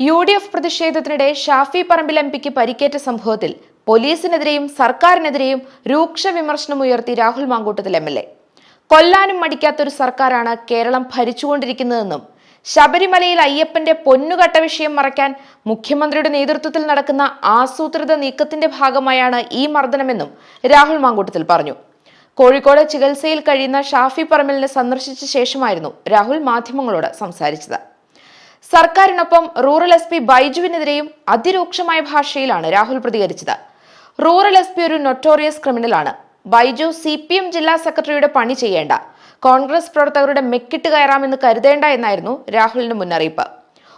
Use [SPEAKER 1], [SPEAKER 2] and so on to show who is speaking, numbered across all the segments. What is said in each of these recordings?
[SPEAKER 1] U D F പ്രതിഷേധത്തിനിടെ Shafi Parambil M പിക്ക് പരിക്കേറ്റ സംഭവത്തിൽ പോലീസിനെതിരെയും സർക്കാരിനെതിരെയും രൂക്ഷ വിമർശനം ഉയർത്തി Rahul Mankoottathil M L A. കൊല്ലാനും മടിക്കാത്തൊരു സർക്കാരാണ് കേരളം ഭരിച്ചുകൊണ്ടിരിക്കുന്നതെന്നും ശബരിമലയിൽ അയ്യപ്പന്റെ പൊന്നുകട്ട വിഷയം മറയ്ക്കാൻ മുഖ്യമന്ത്രിയുടെ നേതൃത്വത്തിൽ നടക്കുന്ന ആസൂത്രിത നീക്കത്തിന്റെ ഭാഗമായാണ് ഈ മർദ്ദനമെന്നും രാഹുൽ മാങ്കൂട്ടത്തിൽ പറഞ്ഞു. കോഴിക്കോട് ചികിത്സയിൽ കഴിയുന്ന ഷാഫി പറമ്പിലിനെ സന്ദർശിച്ച ശേഷമായിരുന്നു രാഹുൽ മാധ്യമങ്ങളോട് സംസാരിച്ചത്. സർക്കാരിനൊപ്പം റൂറൽ എസ് പി ബൈജുവിനെതിരെയും അതിരൂക്ഷമായ ഭാഷയിലാണ് രാഹുൽ പ്രതികരിച്ചത്. റൂറൽ എസ് പി ഒരു നൊട്ടോറിയസ് ക്രിമിനലാണ് ബൈജു സി പി എം ജില്ലാ സെക്രട്ടറിയുടെ പണി ചെയ്യേണ്ട. കോൺഗ്രസ് പ്രവർത്തകരുടെ മെക്കിട്ട് കയറാമെന്ന് കരുതേണ്ട എന്നായിരുന്നു രാഹുലിന്റെ മുന്നറിയിപ്പ്.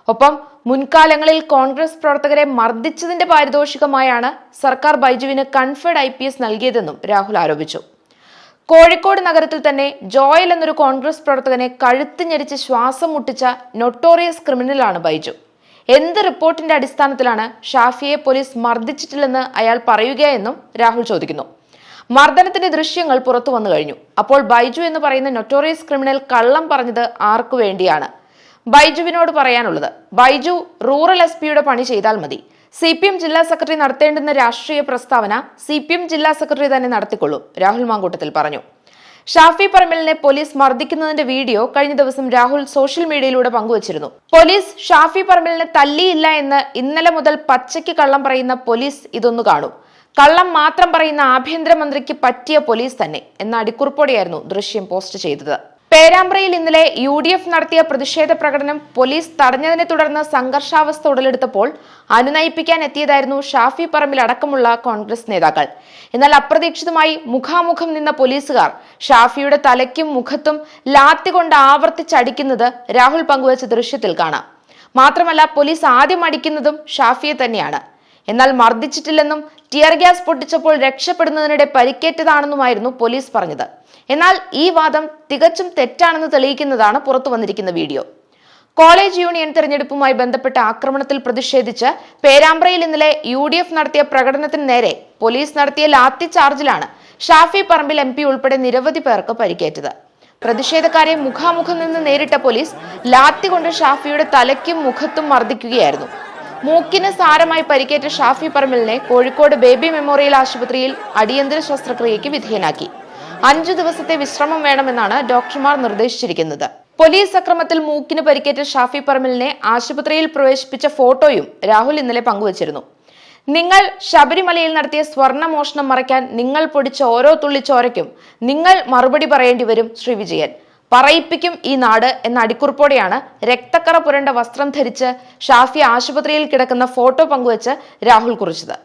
[SPEAKER 1] ഒപ്പം മുൻകാലങ്ങളിൽ കോൺഗ്രസ് പ്രവർത്തകരെ മർദ്ദിച്ചതിന്റെ പാരിതോഷികമായാണ് സർക്കാർ ബൈജുവിന് കൺഫേഡ് ഐ പി എസ് നൽകിയതെന്നും രാഹുൽ ആരോപിച്ചു. കോഴിക്കോട് നഗരത്തിൽ തന്നെ ജോയൽ എന്നൊരു കോൺഗ്രസ് പ്രവർത്തകനെ കഴുത്ത് ഞെരിച്ച് ശ്വാസം മുട്ടിച്ച നൊട്ടോറിയസ് ക്രിമിനലാണ് ബൈജു. എന്ത് റിപ്പോർട്ടിന്റെ അടിസ്ഥാനത്തിലാണ് ഷാഫിയെ പോലീസ് മർദ്ദിച്ചിട്ടില്ലെന്ന് അയാൾ പറയുകയെന്നും രാഹുൽ ചോദിക്കുന്നു. മർദ്ദനത്തിന്റെ ദൃശ്യങ്ങൾ പുറത്തു വന്നു കഴിഞ്ഞു. അപ്പോൾ ബൈജു എന്ന് പറയുന്ന നൊട്ടോറിയസ് ക്രിമിനൽ കള്ളം പറഞ്ഞത് ആർക്കു വേണ്ടിയാണ്? ബൈജുവിനോട് പറയാനുള്ളത് ബൈജു റൂറൽ എസ് പിയുടെ പണി ചെയ്താൽ മതി. സി പി എം ജില്ലാ സെക്രട്ടറി നടത്തേണ്ടുന്ന രാഷ്ട്രീയ പ്രസ്താവന സി പി എം ജില്ലാ സെക്രട്ടറി തന്നെ നടത്തിക്കൊള്ളും രാഹുൽ മാങ്കൂട്ടത്തിൽ പറഞ്ഞു. ഷാഫി പറമ്പലിനെ പോലീസ് മർദ്ദിക്കുന്നതിന്റെ വീഡിയോ കഴിഞ്ഞ ദിവസം രാഹുൽ സോഷ്യൽ മീഡിയയിലൂടെ പങ്കുവച്ചിരുന്നു. പോലീസ് ഷാഫി പറമ്പലിനെ തല്ലിയില്ല എന്ന് ഇന്നലെ മുതൽ പച്ചയ്ക്ക് കള്ളം പറയുന്ന പോലീസ് ഇതൊന്നു കാണും. കള്ളം മാത്രം പറയുന്ന ആഭ്യന്തരമന്ത്രിക്ക് പറ്റിയ പോലീസ് തന്നെ എന്ന അടിക്കുറിപ്പോടെയായിരുന്നു ദൃശ്യം പോസ്റ്റ് ചെയ്തത്. പേരാമ്പ്രയിൽ ഇന്നലെ യു ഡി എഫ് നടത്തിയ പ്രതിഷേധ പ്രകടനം പോലീസ് തടഞ്ഞതിനെ തുടർന്ന് സംഘർഷാവസ്ഥ ഉടലെടുത്തപ്പോൾ അനുനയിപ്പിക്കാൻ എത്തിയതായിരുന്നു ഷാഫി പറമ്പിൽ അടക്കമുള്ള കോൺഗ്രസ് നേതാക്കൾ. എന്നാൽ അപ്രതീക്ഷിതമായി മുഖാമുഖം നിന്ന പോലീസുകാർ ഷാഫിയുടെ തലയ്ക്കും മുഖത്തും ലാത്തി കൊണ്ട് ആവർത്തിച്ചടിക്കുന്നത് രാഹുൽ പങ്കുവച്ച ദൃശ്യത്തിൽ കാണാം. മാത്രമല്ല പോലീസ് ആദ്യം അടിക്കുന്നതും ഷാഫിയെ തന്നെയാണ്. എന്നാൽ മർദ്ദിച്ചിട്ടില്ലെന്നും ടിയർ ഗ്യാസ് പൊട്ടിച്ചപ്പോൾ രക്ഷപ്പെടുന്നതിനിടെ പരിക്കേറ്റതാണെന്നുമായിരുന്നു പോലീസ് പറഞ്ഞത്. എന്നാൽ ഈ വാദം തികച്ചും തെറ്റാണെന്ന് തെളിയിക്കുന്നതാണ് പുറത്തു വന്നിരിക്കുന്ന വീഡിയോ. കോളേജ് യൂണിയൻ തെരഞ്ഞെടുപ്പുമായി ബന്ധപ്പെട്ട ആക്രമണത്തിൽ പ്രതിഷേധിച്ച് പേരാമ്പ്രയിൽ ഇന്നലെ യു ഡി എഫ് നടത്തിയ പ്രകടനത്തിന് നേരെ പോലീസ് നടത്തിയ ലാത്തി ചാർജിലാണ് ഷാഫി പറമ്പിൽ എം പി ഉൾപ്പെടെ നിരവധി പേർക്ക് പരിക്കേറ്റത്. പ്രതിഷേധക്കാരെ മുഖാമുഖം നിന്ന് നേരിട്ട പോലീസ് ലാത്തി കൊണ്ട് ഷാഫിയുടെ തലയ്ക്കും മുഖത്തും മർദ്ദിക്കുകയായിരുന്നു. മൂക്കിന് സാരമായി പരിക്കേറ്റ ഷാഫി പറമ്പലിനെ കോഴിക്കോട് ബേബി മെമ്മോറിയൽ ആശുപത്രിയിൽ അടിയന്തര ശസ്ത്രക്രിയയ്ക്ക് വിധേയനാക്കി. അഞ്ചു ദിവസത്തെ വിശ്രമം വേണമെന്നാണ് ഡോക്ടർമാർ നിർദ്ദേശിച്ചിരിക്കുന്നത്. പോലീസ് അക്രമത്തിൽ മൂക്കിന് പരിക്കേറ്റ ഷാഫി പറമ്പലിനെ ആശുപത്രിയിൽ പ്രവേശിപ്പിച്ച ഫോട്ടോയും രാഹുൽ ഇന്നലെ പങ്കുവച്ചിരുന്നു. നിങ്ങൾ ശബരിമലയിൽ നടത്തിയ സ്വർണ മോഷണം മറയ്ക്കാൻ നിങ്ങൾ പൊടിച്ച ഓരോ തുള്ളി ചോരയ്ക്കും നിങ്ങൾ മറുപടി പറയേണ്ടി വരും ശ്രീ വിജയൻ. പറയിപ്പിക്കും ഈ നാട് എന്ന അടിക്കുറിപ്പോടെയാണ് രക്തക്കറ പുരണ്ട വസ്ത്രം ധരിച്ച് ഷാഫി ആശുപത്രിയിൽ കിടക്കുന്ന ഫോട്ടോ പങ്കുവച്ച് രാഹുൽ കുറിച്ചത്.